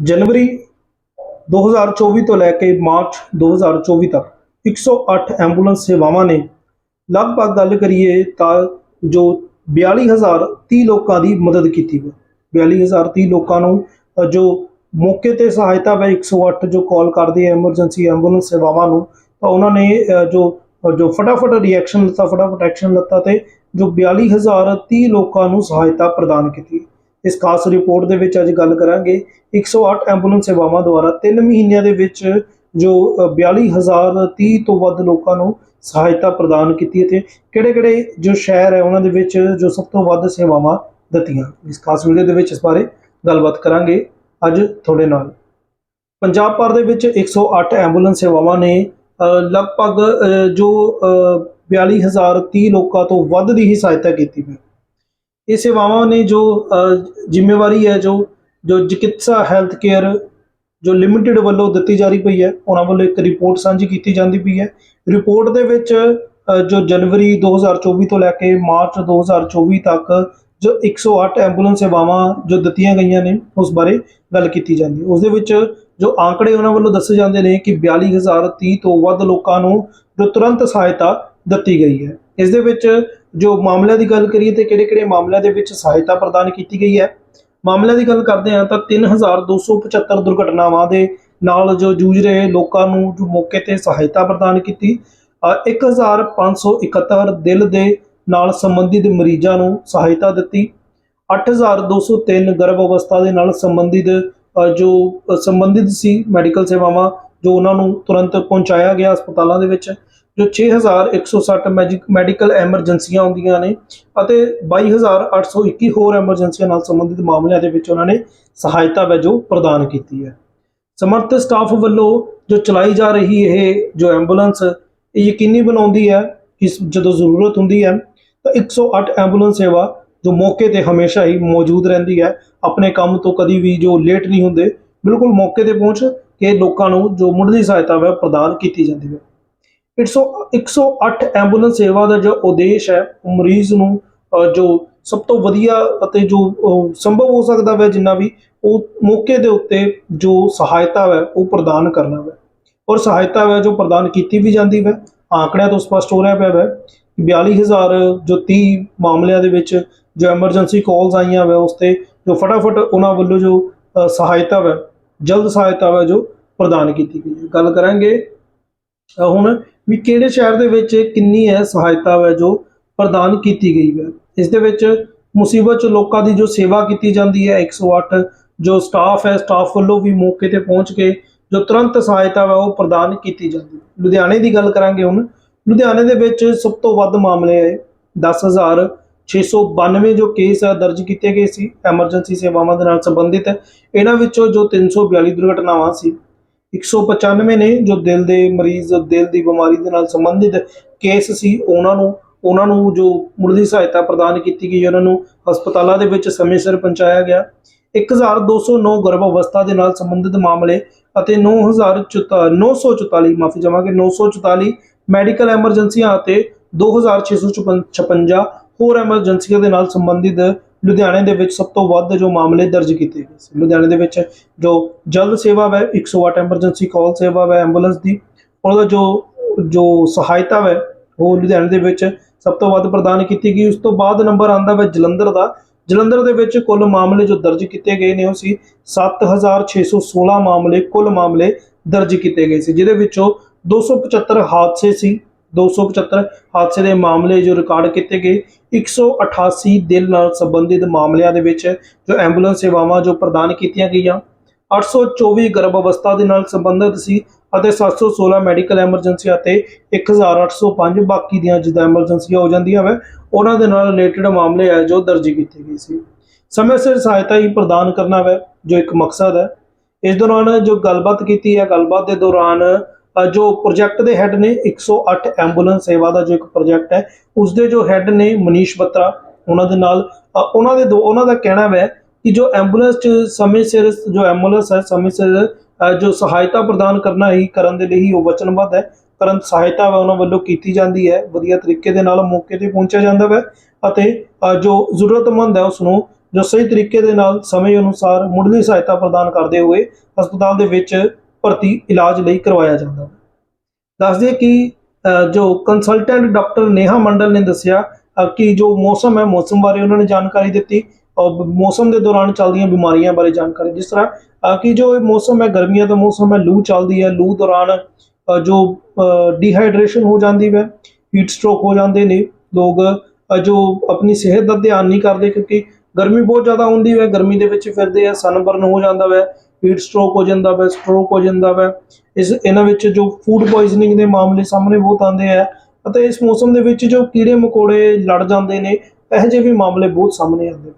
ਜਨਵਰੀ 2024 ਤੋਂ ਲੈ ਕੇ ਮਾਰਚ 2024 ਤੱਕ 108 ਐਂਬੂਲੈਂਸ ਸੇਵਾਵਾਂ ਨੇ। ਲਗਭਗ ਗੱਲ ਕਰੀਏ ਤਾਂ ਜੋ 42030 ਲੋਕਾਂ ਦੀ ਮਦਦ ਕੀਤੀ ਹੈ 42030 ਲੋਕਾਂ ਨੂੰ ਜੋ ਮੌਕੇ ਤੇ ਸਹਾਇਤਾ ਵੇ 108 ਜੋ ਕਾਲ ਕਰਦੇ ਆ ਐਮਰਜੈਂਸੀ ਐਂਬੂਲੈਂਸ ਸੇਵਾਵਾਂ ਨੂੰ, ਤਾਂ ਉਹਨਾਂ ਨੇ ਜੋ ਜੋ ਫਟਾਫਟ ਰਿਐਕਸ਼ਨ ਲਿੱਤਾ, ਫਟਾਫਟ ਐਕਸ਼ਨ ਲਿੱਤਾ ਤੇ ਜੋ 42030 ਲੋਕਾਂ ਨੂੰ ਸਹਾਇਤਾ ਪ੍ਰਦਾਨ ਕੀਤੀ। ਇਸ ਖਾਸ ਰਿਪੋਰਟ ਦੇ ਵਿੱਚ ਅੱਜ ਗੱਲ ਕਰਾਂਗੇ। 108 ਐਂਬੂਲੈਂਸ ਸੇਵਾਵਾਂ ਦੁਆਰਾ 3 ਮਹੀਨਿਆਂ ਦੇ ਵਿੱਚ ਜੋ ਅ, 42030 ਤੋਂ ਵੱਧ ਲੋਕਾਂ ਨੂੰ ਸਹਾਇਤਾ ਪ੍ਰਦਾਨ ਕੀਤੀ ਅਤੇ ਕਿਹੜੇ-ਕਿਹੜੇ ਜੋ ਸ਼ਹਿਰ ਹੈ ਉਹਨਾਂ ਦੇ ਵਿੱਚ ਜੋ ਸਭ ਤੋਂ ਵੱਧ ਸੇਵਾਵਾਂ ਦਿੱਤੀਆਂ। ਇਸ ਖਾਸ ਵੀਡੀਓ ਦੇ ਵਿੱਚ ਇਸ ਬਾਰੇ ਗੱਲਬਾਤ ਕਰਾਂਗੇ ਅੱਜ ਤੁਹਾਡੇ ਨਾਲ। ਪੰਜਾਬ ਭਰ ਦੇ ਵਿੱਚ 108 ਐਂਬੂਲੈਂਸ ਸੇਵਾਵਾਂ ਨੇ ਲਗਭਗ ਅ, ਜੋ ਅ, 42030 ਲੋਕਾਂ ਤੋਂ ਵੱਧ ਦੀ ਹੀ ਸਹਾਇਤਾ ਕੀਤੀ ਹੈ। ਇਹ ਸੇਵਾਵਾਂ ਨੇ ਜੋ ਜ਼ਿੰਮੇਵਾਰੀ ਹੈ, ਜੋ ਜੋ ਚਿਕਿਤਸਾ ਹੈਲਥ ਕੇਅਰ ਜੋ ਲਿਮਿਟਿਡ ਵੱਲੋਂ ਦਿੱਤੀ ਜਾ ਰਹੀ ਪਈ ਹੈ, ਉਹਨਾਂ ਵੱਲੋਂ ਇੱਕ ਰਿਪੋਰਟ ਸਾਂਝੀ ਕੀਤੀ ਜਾਂਦੀ ਪਈ ਹੈ। ਰਿਪੋਰਟ ਦੇ ਵਿੱਚ ਜੋ ਜਨਵਰੀ 2024 ਤੋਂ ਲੈ ਕੇ ਮਾਰਚ 2024 ਤੱਕ ਜੋ 108 ਐਂਬੂਲੈਂਸ ਸੇਵਾਵਾਂ ਜੋ ਦਿੱਤੀਆਂ ਗਈਆਂ ਨੇ, ਉਸ ਬਾਰੇ ਗੱਲ ਕੀਤੀ ਜਾਂਦੀ ਉਸ ਦੇ ਵਿੱਚ ਜੋ ਆંકੜੇ ਉਹਨਾਂ ਵੱਲੋਂ ਦੱਸੇ ਜਾਂਦੇ ਨੇ ਕਿ 42030 ਤੋਂ ਵੱਧ ਲੋਕਾਂ ਨੂੰ ਜੋ ਤੁਰੰਤ ਸਹਾਇਤਾ ਦਿੱਤੀ ਗਈ ਹੈ। ਇਸ ਦੇ ਵਿੱਚ ਜੋ ਮਾਮਲਿਆਂ ਦੀ ਗੱਲ ਕਰੀਏ ਤੇ ਕਿਹੜੇ-ਕਿਹੜੇ ਮਾਮਲਿਆਂ ਦੇ ਵਿੱਚ ਸਹਾਇਤਾ ਪ੍ਰਦਾਨ ਕੀਤੀ ਗਈ ਹੈ। ਮਾਮਲਿਆਂ ਦੀ ਗੱਲ ਕਰਦੇ ਹਾਂ ਤਾਂ 3275 ਦੁਰਘਟਨਾਵਾਂ ਦੇ ਨਾਲ ਜੋ ਜੂਝ ਰਹੇ ਲੋਕਾਂ ਨੂੰ ਜੋ ਮੌਕੇ ਤੇ ਸਹਾਇਤਾ ਪ੍ਰਦਾਨ ਕੀਤੀ। ਅ, 1571 ਦਿਲ ਦੇ ਨਾਲ ਸੰਬੰਧਿਤ ਮਰੀਜ਼ਾਂ ਨੂੰ ਸਹਾਇਤਾ ਦਿੱਤੀ। 8203 ਗਰਭ ਅਵਸਥਾ ਦੇ ਨਾਲ ਸੰਬੰਧਿਤ ਜੋ ਸੰਬੰਧਿਤ ਸੀ ਮੈਡੀਕਲ ਸੇਵਾਵਾਂ ਜੋ ਉਹਨਾਂ ਨੂੰ ਤੁਰੰਤ ਪਹੁੰਚਾਇਆ ਗਿਆ ਹਸਪਤਾਲਾਂ ਦੇ ਵਿੱਚ, ਜੋ 6160 ਮੈਜਿਕ, ਮੈਡੀਕਲ ਐਮਰਜੈਂਸੀਆਂ ਹੁੰਦੀਆਂ ਨੇ ਅਤੇ 22821 ਹੋਰ ਐਮਰਜੈਂਸੀਆਂ ਨਾਲ ਸੰਬੰਧਿਤ ਮਾਮਲਿਆਂ ਦੇ ਵਿੱਚ ਉਹਨਾਂ ਨੇ ਸਹਾਇਤਾ ਵਜੋਂ ਪ੍ਰਦਾਨ ਕੀਤੀ ਹੈ। ਸਮਰਥ ਸਟਾਫ ਵੱਲੋਂ ਜੋ ਚਲਾਈ ਜਾ ਰਹੀ ਇਹ ਜੋ ਐਂਬੂਲੈਂਸ, ਇਹ ਯਕੀਨੀ ਬਣਾਉਂਦੀ ਹੈ ਕਿ ਜਦੋਂ ਜ਼ਰੂਰਤ ਹੁੰਦੀ ਹੈ, ਤਾਂ 108 ਐਂਬੂਲੈਂਸ ਸੇਵਾ ਜੋ ਮੌਕੇ ਤੇ ਹਮੇਸ਼ਾ ਹੀ ਮੌਜੂਦ ਰਹਿੰਦੀ ਹੈ। ਆਪਣੇ ਕੰਮ ਤੋਂ ਕਦੀ ਵੀ ਜੋ ਲੇਟ ਨਹੀਂ ਹੁੰਦੇ, ਬਿਲਕੁਲ ਮੌਕੇ ਤੇ ਪਹੁੰਚ ਇਹ ਲੋਕਾਂ ਨੂੰ ਜੋ ਮੁੱਢਲੀ ਸਹਾਇਤਾ ਹੈ ਪ੍ਰਦਾਨ ਕੀਤੀ ਜਾਂਦੀ ਹੈ। 100 108 ਐਂਬੂਲੈਂਸ ਸੇਵਾ ਦਾ ਜੋ ਉਦੇਸ਼ ਹੈ ਮਰੀਜ਼ ਨੂੰ ਜੋ ਸਭ ਤੋਂ ਵਧੀਆ ਅਤੇ ਜੋ ਸੰਭਵ ਹੋ ਸਕਦਾ ਹੈ ਜਿੰਨਾ ਵੀ, ਉਹ ਮੌਕੇ ਦੇ ਉੱਤੇ ਜੋ ਸਹਾਇਤਾ ਹੈ ਉਹ ਪ੍ਰਦਾਨ ਕਰਨਾ ਹੈ ਔਰ ਸਹਾਇਤਾ ਹੈ ਜੋ ਪ੍ਰਦਾਨ ਕੀਤੀ ਵੀ ਜਾਂਦੀ ਹੈ ਆંકੜਿਆਂ ਤੋਂ ਸਪਸ਼ਟ ਹੋ ਰਿਹਾ ਪਿਆ ਹੈ ਕਿ 42000 ਜੋ 30 ਮਾਮਲਿਆਂ ਦੇ ਵਿੱਚ ਜੋ ਐਮਰਜੈਂਸੀ ਕਾਲਸ ਆਈਆਂ ਹੈ ਉਸ ਤੇ ਜੋ ਫਟਾਫਟ ਉਹਨਾਂ ਵੱਲੋਂ ਜੋ ਸਹਾਇਤਾ ਹੈ ਜਲਦ ਸਹਾਇਤਾ ਵਾ ਜੋ ਪ੍ਰਦਾਨ ਕੀਤੀ ਗਈ ਹੈ। ਗੱਲ ਕਰਾਂਗੇ ਹੁਣ ਵੀ ਕਿਹੜੇ ਸ਼ਹਿਰ ਦੇ ਵਿੱਚ ਕਿੰਨੀ ਹੈ ਸਹਾਇਤਾ ਵਾ ਜੋ ਪ੍ਰਦਾਨ ਕੀਤੀ ਗਈ ਹੈ। ਇਸ ਦੇ ਵਿੱਚ ਮੁਸੀਬਤ ਚ ਲੋਕਾਂ ਦੀ ਜੋ ਸੇਵਾ ਕੀਤੀ ਜਾਂਦੀ ਹੈ 108 ਜੋ ਸਟਾਫ ਹੈ, ਸਟਾਫ ਵੱਲੋਂ ਵੀ ਮੌਕੇ ਤੇ ਪਹੁੰਚ ਕੇ ਜੋ ਤੁਰੰਤ ਸਹਾਇਤਾ ਵਾ ਉਹ ਪ੍ਰਦਾਨ ਕੀਤੀ ਜਾਂਦੀ ਹੈ। ਲੁਧਿਆਣੇ ਦੀ ਗੱਲ ਕਰਾਂਗੇ ਹੁਣ। ਲੁਧਿਆਣੇ ਦੇ ਵਿੱਚ ਸਭ ਤੋਂ ਵੱਧ ਮਾਮਲੇ ਆਏ 10692 ਜੋ ਕੇਸ ਦਰਜ ਕੀਤੇ ਗਏ ਸੀ ਐਮਰਜੈਂਸੀ ਸੇਵਾਵਾਂ ਦੇ ਨਾਲ ਸੰਬੰਧਿਤ। ਇਹਨਾਂ ਵਿੱਚੋਂ ਜੋ 342 ਦੁਰਘਟਨਾਵਾਂ ਸੀ 195 ਨੇ ਜੋ ਦਿਲ ਦੇ ਮਰੀਜ਼, ਦਿਲ ਦੀ ਬਿਮਾਰੀ ਦੇ ਨਾਲ ਸੰਬੰਧਿਤ ਕੇਸ ਸੀ, ਉਹਨਾਂ ਨੂੰ ਉਹਨਾਂ ਨੂੰ ਜੋ ਮੁੱਢਲੀ ਸਹਾਇਤਾ ਪ੍ਰਦਾਨ ਕੀਤੀ ਗਈ, ਉਹਨਾਂ ਨੂੰ ਹਸਪਤਾਲਾਂ ਦੇ ਵਿੱਚ ਸਮੇਂ ਸਿਰ ਪਹੁੰਚਾਇਆ ਗਿਆ। 1209 ਗਰਭ ਅਵਸਥਾ ਦੇ ਨਾਲ ਸੰਬੰਧਿਤ ਮਾਮਲੇ ਅਤੇ 9944 ਮਾਫੀ ਚਾਹਾਂਗੇ 944 ਮੈਡੀਕਲ ਐਮਰਜੈਂਸੀਆਂ ਅਤੇ 2656 ਹੋਰ ਐਮਰਜੈਂਸੀਆਂ ਦੇ ਨਾਲ ਸੰਬੰਧਿਤ ਲੁਧਿਆਣੇ ਦੇ ਵਿੱਚ ਸਭ ਤੋਂ ਵੱਧ ਜੋ ਮਾਮਲੇ ਦਰਜ ਕੀਤੇ ਗਏ ਸੀ। ਲੁਧਿਆਣੇ ਦੇ ਵਿੱਚ ਜੋ ਜਲਦ ਸੇਵਾ ਹੈ 108 ਐਮਰਜੈਂਸੀ ਕਾਲ ਸੇਵਾ ਹੈ ਐਂਬੂਲੈਂਸ ਦੀ ਉਹਦਾ ਜੋ ਜੋ ਸਹਾਇਤਾ ਹੈ ਉਹ ਲੁਧਿਆਣੇ ਦੇ ਵਿੱਚ ਸਭ ਤੋਂ ਵੱਧ ਪ੍ਰਦਾਨ ਕੀਤੀ ਗਈ। ਉਸ ਤੋਂ ਬਾਅਦ ਨੰਬਰ ਆਂਦਾ ਹੈ ਜਲੰਧਰ ਦਾ। ਜਲੰਧਰ ਦੇ ਵਿੱਚ ਕੁੱਲ ਮਾਮਲੇ ਜੋ ਦਰਜ ਕੀਤੇ ਗਏ ਨੇ, ਉਹ ਸੀ 7616 ਮਾਮਲੇ, ਕੁੱਲ ਮਾਮਲੇ ਦਰਜ ਕੀਤੇ ਗਏ ਸੀ, ਜਿਹਦੇ ਵਿੱਚੋਂ 275 ਹਾਦਸੇ ਸੀ। 275 ਹਾਦਸੇ ਦੇ ਮਾਮਲੇ ਜੋ ਰਿਕਾਰਡ ਕੀਤੇ ਗਏ 188 ਦਿਲ ਨਾਲ ਸੰਬੰਧਿਤ ਮਾਮਲਿਆਂ ਦੇ ਵਿੱਚ ਜੋ ਐਂਬੂਲੈਂਸ ਸੇਵਾਵਾਂ ਜੋ ਪ੍ਰਦਾਨ ਕੀਤੀਆਂ ਗਈਆਂ 824 ਗਰਭ ਅਵਸਥਾ ਦੇ ਨਾਲ ਸੰਬੰਧਿਤ ਸੀ ਅਤੇ 716 ਮੈਡੀਕਲ ਐਮਰਜੈਂਸੀ ਅਤੇ 1805 ਬਾਕੀ ਦੀਆਂ ਜਿੱਦਾਂ ਐਮਰਜੈਂਸੀਆਂ ਹੋ ਜਾਂਦੀਆਂ ਵੇ, ਉਹਨਾਂ ਦੇ ਨਾਲ ਰਿਲੇਟਡ ਮਾਮਲੇ ਹੈ ਜੋ ਦਰਜ ਕੀਤੇ ਗਏ ਸੀ। ਸਮੇਂ ਸਿਰ ਸਹਾਇਤਾ ਹੀ ਪ੍ਰਦਾਨ ਕਰਨਾ ਹੈ ਜੋ ਇੱਕ ਮਕਸਦ ਹੈ। ਇਸ ਦੌਰਾਨ ਜੋ ਗੱਲਬਾਤ ਕੀਤੀ ਹੈ, ਗੱਲਬਾਤ ਦੇ ਦੌਰਾਨ ਜੋ ਪ੍ਰੋਜੈਕਟ ਦੇ ਹੈੱਡ ਨੇ 108 ਐਂਬੂਲੈਂਸ ਸੇਵਾ ਦਾ ਜੋ ਇੱਕ ਪ੍ਰੋਜੈਕਟ ਹੈ ਉਸ ਦੇ ਜੋ ਹੈੱਡ ਨੇ ਮਨੀਸ਼ ਬੱਤਰਾ, ਉਹਨਾਂ ਦੇ ਨਾਲ ਉਹਨਾਂ ਦੇ ਦੋ- ਉਹਨਾਂ ਦਾ ਕਹਿਣਾ ਹੈ ਕਿ ਜੋ ਐਂਬੂਲੈਂਸ ਚ ਸਮੇਂ ਸਿਰ, ਜੋ ਐਂਬੂਲੈਂਸ ਹੈ, ਸਮੇਂ ਸਿਰ ਜੋ ਸਹਾਇਤਾ ਪ੍ਰਦਾਨ ਕਰਨਾ ਹੀ, ਕਰਨ ਦੇ ਲਈ ਹੀ ਉਹ ਵਚਨਬੱਧ ਹੈ। ਕਰਨ ਸਹਾਇਤਾ ਉਹਨਾਂ ਵੱਲੋਂ ਕੀਤੀ ਜਾਂਦੀ ਹੈ। ਵਧੀਆ ਤਰੀਕੇ ਦੇ ਨਾਲ ਮੌਕੇ ਤੇ ਪਹੁੰਚਿਆ ਜਾਂਦਾ ਹੈ ਅਤੇ ਜੋ ਜ਼ਰੂਰਤਮੰਦ ਹੈ ਉਸ ਨੂੰ ਜੋ ਸਹੀ ਤਰੀਕੇ ਦੇ ਨਾਲ ਸਮੇਂ ਅਨੁਸਾਰ ਮੁੱਢਲੀ ਸਹਾਇਤਾ ਪ੍ਰਦਾਨ ਕਰਦੇ ਹੋਏ ਹਸਪਤਾਲ ਦੇ ਵਿੱਚ ਭਰਤੀ ਇਲਾਜ ਲਈ ਕਰਵਾਇਆ ਜਾਂਦਾ ਹੈ। ਦੱਸਦੇ ਕਿ ਜੋ ਕੰਸਲਟੈਂਟ ਡਾਕਟਰ ਨੇਹਾ ਮੰਡਲ ਨੇ ਦੱਸਿਆ ਕਿ ਜੋ ਮੌਸਮ ਹੈ, ਮੌਸਮ ਬਾਰੇ ਉਹਨਾਂ ਨੇ ਜਾਣਕਾਰੀ ਦਿੱਤੀ ਔਰ ਮੌਸਮ ਦੇ ਦੌਰਾਨ ਚੱਲਦੀਆਂ ਬਿਮਾਰੀਆਂ ਬਾਰੇ ਜਾਣਕਾਰੀ। ਜਿਸ ਤਰ੍ਹਾਂ ਕਿ ਜੋ ਇਹ ਮੌਸਮ ਹੈ, ਗਰਮੀਆਂ ਦਾ ਮੌਸਮ ਹੈ, ਲੂ ਚੱਲਦੀ ਹੈ, ਲੂ ਦੌਰਾਨ ਜੋ ਡੀਹਾਈਡਰੇਸ਼ਨ ਹੋ ਜਾਂਦੀ ਹੈ ਹੀਟ ਸਟ੍ਰੋਕ ਹੋ ਜਾਂਦੇ ਨੇ, ਲੋਕ ਜੋ ਆਪਣੀ ਸਿਹਤ ਦਾ ਧਿਆਨ ਨਹੀਂ ਕਰਦੇ ਕਿਉਂਕਿ ਗਰਮੀ ਬਹੁਤ ਜ਼ਿਆਦਾ ਹੁੰਦੀ ਹੈ, ਗਰਮੀ ਦੇ ਵਿੱਚ ਫਿਰਦੇ ਆ ਸਨਬਰਨ ਹੋ ਜਾਂਦਾ ਹੈ ਹੀਟ ਸਟ੍ਰੋਕ ਹੋ ਜਾਂਦਾ ਵੈ ਸਟ੍ਰੋਕ ਹੋ ਜਾਂਦਾ ਵੈ। ਇਸ, ਇਹਨਾਂ ਵਿੱਚ ਜੋ ਫੂਡ ਪੋਇਜ਼ਨਿੰਗ ਦੇ ਮਾਮਲੇ ਸਾਹਮਣੇ ਬਹੁਤ ਆਉਂਦੇ ਆ ਅਤੇ ਇਸ ਮੌਸਮ ਦੇ ਵਿੱਚ ਜੋ ਕੀੜੇ ਮਕੌੜੇ ਲੜ ਜਾਂਦੇ ਨੇ, ਇਹੋ ਜਿਹੇ ਵੀ ਮਾਮਲੇ ਬਹੁਤ ਸਾਹਮਣੇ ਆਉਂਦੇ ਨੇ।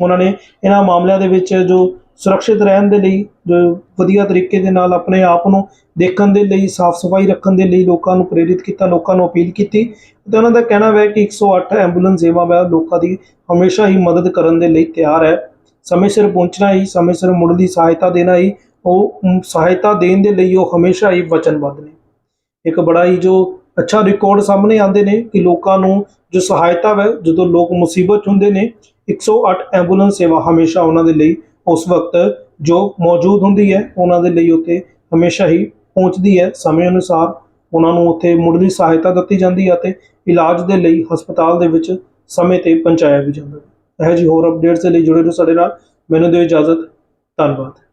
ਉਹਨਾਂ ਨੇ ਇਹਨਾਂ ਮਾਮਲਿਆਂ ਦੇ ਵਿੱਚ ਜੋ ਸੁਰੱਖਿਅਤ ਰਹਿਣ ਦੇ ਲਈ, ਜੋ ਵਧੀਆ ਤਰੀਕੇ ਦੇ ਨਾਲ ਆਪਣੇ ਆਪ ਨੂੰ ਦੇਖਣ ਦੇ ਲਈ, ਸਾਫ਼ ਸਫ਼ਾਈ ਰੱਖਣ ਦੇ ਲਈ ਲੋਕਾਂ ਨੂੰ ਪ੍ਰੇਰਿਤ ਕੀਤਾ, ਲੋਕਾਂ ਨੂੰ ਅਪੀਲ ਕੀਤੀ। ਤੇ ਉਹਨਾਂ ਦਾ ਕਹਿਣਾ ਹੈ ਕਿ 108 ਐਂਬੂਲੈਂਸ ਸੇਵਾ ਹੈ ਲੋਕਾਂ ਦੀ ਹਮੇਸ਼ਾ ਹੀ ਮਦਦ ਕਰਨ ਦੇ ਲਈ ਤਿਆਰ ਹੈ। ਸਮੇਂ ਸਿਰ ਪਹੁੰਚਣਾ ਹੀ, ਸਮੇਂ ਸਿਰ ਮੁੱਢਲੀ ਸਹਾਇਤਾ ਦੇਣਾ ਹੀ, ਉਹ ਸਹਾਇਤਾ ਦੇਣ ਦੇ ਲਈ ਉਹ ਹਮੇਸ਼ਾ ਹੀ ਵਚਨਬੱਧ ਨੇ। ਇੱਕ ਬੜਾ ਹੀ ਜੋ ਅੱਛਾ ਰਿਕਾਰਡ ਸਾਹਮਣੇ ਆਉਂਦੇ ਨੇ ਕਿ ਲੋਕਾਂ ਨੂੰ ਜੋ ਸਹਾਇਤਾ ਹੈ ਜਦੋਂ ਲੋਕ ਮੁਸੀਬਤ ਹੁੰਦੇ ਨੇ 108 ਐਂਬੂਲੈਂਸ ਸੇਵਾ ਹਮੇਸ਼ਾ ਉਹਨਾਂ ਦੇ ਲਈ ਉਸ ਵਕਤ ਜੋ ਮੌਜੂਦ ਹੁੰਦੀ ਹੈ, ਉਹਨਾਂ ਦੇ ਲਈ ਉੱਥੇ ਹਮੇਸ਼ਾ ਹੀ ਪਹੁੰਚਦੀ ਹੈ। ਸਮੇਂ ਅਨੁਸਾਰ ਉਹਨਾਂ ਨੂੰ ਉੱਥੇ ਮੁੱਢਲੀ ਸਹਾਇਤਾ ਦਿੱਤੀ ਜਾਂਦੀ ਹੈ ਅਤੇ ਇਲਾਜ ਦੇ ਲਈ ਹਸਪਤਾਲ ਦੇ ਵਿੱਚ ਸਮੇਂ ਤੇ ਪਹੁੰਚਾਇਆ ਵੀ ਜਾਂਦਾ। ਹੈ ਇਹ ਜੀ ਹੋਰ ਅਪਡੇਟਸ ਦੇ ਲਈ ਜੁੜੇ ਰਹੋ ਸਾਡੇ ਨਾਲ। ਮੈਨੂੰ ਦਿਓ ਇਜਾਜ਼ਤ। ਧੰਨਵਾਦ।